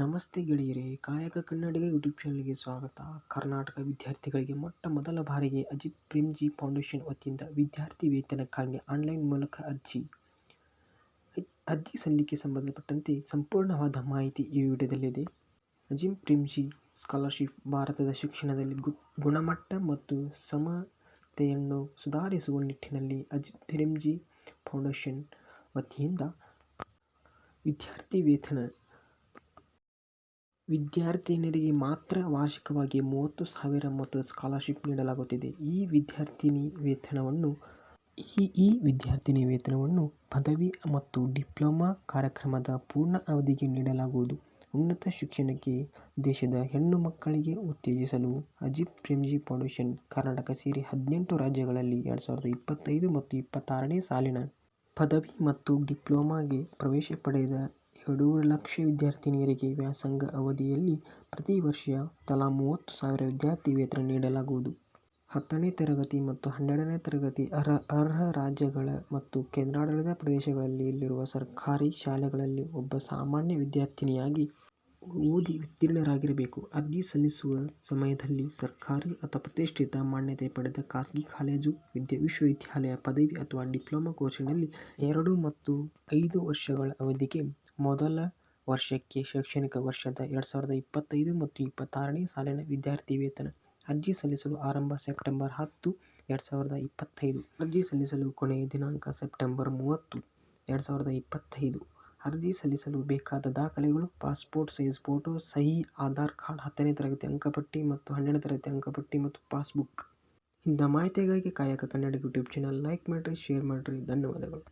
ನಮಸ್ತೆ ಗೆಳೆಯರೇ, ಕಾಯಕ ಕನ್ನಡಿಗ ಯೂಟ್ಯೂಬ್ ಚಾನಲ್ಗೆ ಸ್ವಾಗತ. ಕರ್ನಾಟಕ ವಿದ್ಯಾರ್ಥಿಗಳಿಗೆ ಮೊಟ್ಟ ಮೊದಲ ಬಾರಿಗೆ ಅಜಿತ್ ಪ್ರೇಮ್ಜಿ ಫೌಂಡೇಶನ್ ವತಿಯಿಂದ ವಿದ್ಯಾರ್ಥಿ ವೇತನಕ್ಕಾಗಿ ಆನ್ಲೈನ್ ಮೂಲಕ ಅರ್ಜಿ. ಅರ್ಜಿ ಸಲ್ಲಿಕೆ ಸಂಬಂಧಪಟ್ಟಂತೆ ಸಂಪೂರ್ಣವಾದ ಮಾಹಿತಿ ಈ ವಿಡಿಯೋದಲ್ಲಿದೆ. ಅಜಿಮ್ ಪ್ರೇಮ್ಜಿ ಸ್ಕಾಲರ್ಶಿಪ್ ಭಾರತದ ಶಿಕ್ಷಣದಲ್ಲಿ ಗುಣಮಟ್ಟ ಮತ್ತು ಸಮತೆಯನ್ನು ಸುಧಾರಿಸುವ ನಿಟ್ಟಿನಲ್ಲಿ ಅಜಿತ್ ಪ್ರೇಮ್ಜಿ ಫೌಂಡೇಶನ್ ವತಿಯಿಂದ ವಿದ್ಯಾರ್ಥಿ ವೇತನ ವಿದ್ಯಾರ್ಥಿನಿಯರಿಗೆ ಮಾತ್ರ ವಾರ್ಷಿಕವಾಗಿ ಮೂವತ್ತು ಸಾವಿರ ಮೊತ್ತದ ಸ್ಕಾಲರ್ಶಿಪ್ ನೀಡಲಾಗುತ್ತಿದೆ. ಈ ವಿದ್ಯಾರ್ಥಿನಿ ವೇತನವನ್ನು ಈ ವಿದ್ಯಾರ್ಥಿನಿ ವೇತನವನ್ನು ಪದವಿ ಮತ್ತು ಡಿಪ್ಲೊಮಾ ಕಾರ್ಯಕ್ರಮದ ಪೂರ್ಣ ಅವಧಿಗೆ ನೀಡಲಾಗುವುದು. ಉನ್ನತ ಶಿಕ್ಷಣಕ್ಕೆ ದೇಶದ ಹೆಣ್ಣು ಮಕ್ಕಳಿಗೆ ಉತ್ತೇಜಿಸಲು ಅಜಿತ್ ಪ್ರೇಮ್ಜಿ ಫೌಂಡೇಶನ್ ಕರ್ನಾಟಕ ಸೇರಿ ಹದಿನೆಂಟು ರಾಜ್ಯಗಳಲ್ಲಿ ಎರಡು ಸಾವಿರದ ಇಪ್ಪತ್ತೈದು ಮತ್ತು ಇಪ್ಪತ್ತಾರನೇ ಸಾಲಿನ ಪದವಿ ಮತ್ತು ಡಿಪ್ಲೊಮಾಗೆ ಪ್ರವೇಶ ಪಡೆದ ಎರಡೂವರೆ ಲಕ್ಷ ವಿದ್ಯಾರ್ಥಿನಿಯರಿಗೆ ವ್ಯಾಸಂಗ ಅವಧಿಯಲ್ಲಿ ಪ್ರತಿ ವರ್ಷ ತಲಾ ಮೂವತ್ತು ಸಾವಿರ ವಿದ್ಯಾರ್ಥಿ ವೇತನ ನೀಡಲಾಗುವುದು. ಹತ್ತನೇ ತರಗತಿ ಮತ್ತು ಹನ್ನೆರಡನೇ ತರಗತಿ ಅರ್ಹ ರಾಜ್ಯಗಳ ಮತ್ತು ಕೇಂದ್ರಾಡಳಿತ ಪ್ರದೇಶಗಳಲ್ಲಿ ಇಲ್ಲಿರುವ ಸರ್ಕಾರಿ ಶಾಲೆಗಳಲ್ಲಿ ಒಬ್ಬ ಸಾಮಾನ್ಯ ವಿದ್ಯಾರ್ಥಿನಿಯಾಗಿ ಓದಿ ಉತ್ತೀರ್ಣರಾಗಿರಬೇಕು. ಅರ್ಜಿ ಸಲ್ಲಿಸುವ ಸಮಯದಲ್ಲಿ ಸರ್ಕಾರಿ ಅಥವಾ ಪ್ರತಿಷ್ಠಿತ ಮಾನ್ಯತೆ ಪಡೆದ ಖಾಸಗಿ ಕಾಲೇಜು, ವಿಶ್ವವಿದ್ಯಾಲಯ, ಪದವಿ ಅಥವಾ ಡಿಪ್ಲೊಮಾ ಕೋರ್ಸಿನಲ್ಲಿ ಎರಡು ಮತ್ತು ಐದು ವರ್ಷಗಳ ಅವಧಿಗೆ ಮೊದಲ ವರ್ಷಕ್ಕೆ ಶೈಕ್ಷಣಿಕ ವರ್ಷದ ಎರಡು ಸಾವಿರದ ಇಪ್ಪತ್ತೈದು ಮತ್ತು ಇಪ್ಪತ್ತಾರನೇ ಸಾಲಿನ ವಿದ್ಯಾರ್ಥಿ ವೇತನ. ಅರ್ಜಿ ಸಲ್ಲಿಸಲು ಆರಂಭ ಸೆಪ್ಟೆಂಬರ್ ಹತ್ತು, ಎರಡು ಸಾವಿರದ ಇಪ್ಪತ್ತೈದು. ಅರ್ಜಿ ಸಲ್ಲಿಸಲು ಕೊನೆಯ ದಿನಾಂಕ ಸೆಪ್ಟೆಂಬರ್ ಮೂವತ್ತು, ಎರಡು ಸಾವಿರದ ಇಪ್ಪತ್ತೈದು. ಅರ್ಜಿ ಸಲ್ಲಿಸಲು ಬೇಕಾದ ದಾಖಲೆಗಳು ಪಾಸ್ಪೋರ್ಟ್ ಸೈಜ್ ಫೋಟೋ, ಸಹಿ, ಆಧಾರ್ ಕಾರ್ಡ್, ಹತ್ತನೇ ತರಗತಿ ಅಂಕಪಟ್ಟಿ ಮತ್ತು ಹನ್ನೆರಡನೇ ತರಗತಿ ಅಂಕಪಟ್ಟಿ ಮತ್ತು ಪಾಸ್ಬುಕ್. ಇಂಥ ಮಾಹಿತಿಗಾಗಿ Kayaka Kannada YouTube channel like ಮಾಡಿರಿ ಶೇರ್ ಮಾಡಿರಿ ಧನ್ಯವಾದಗಳು.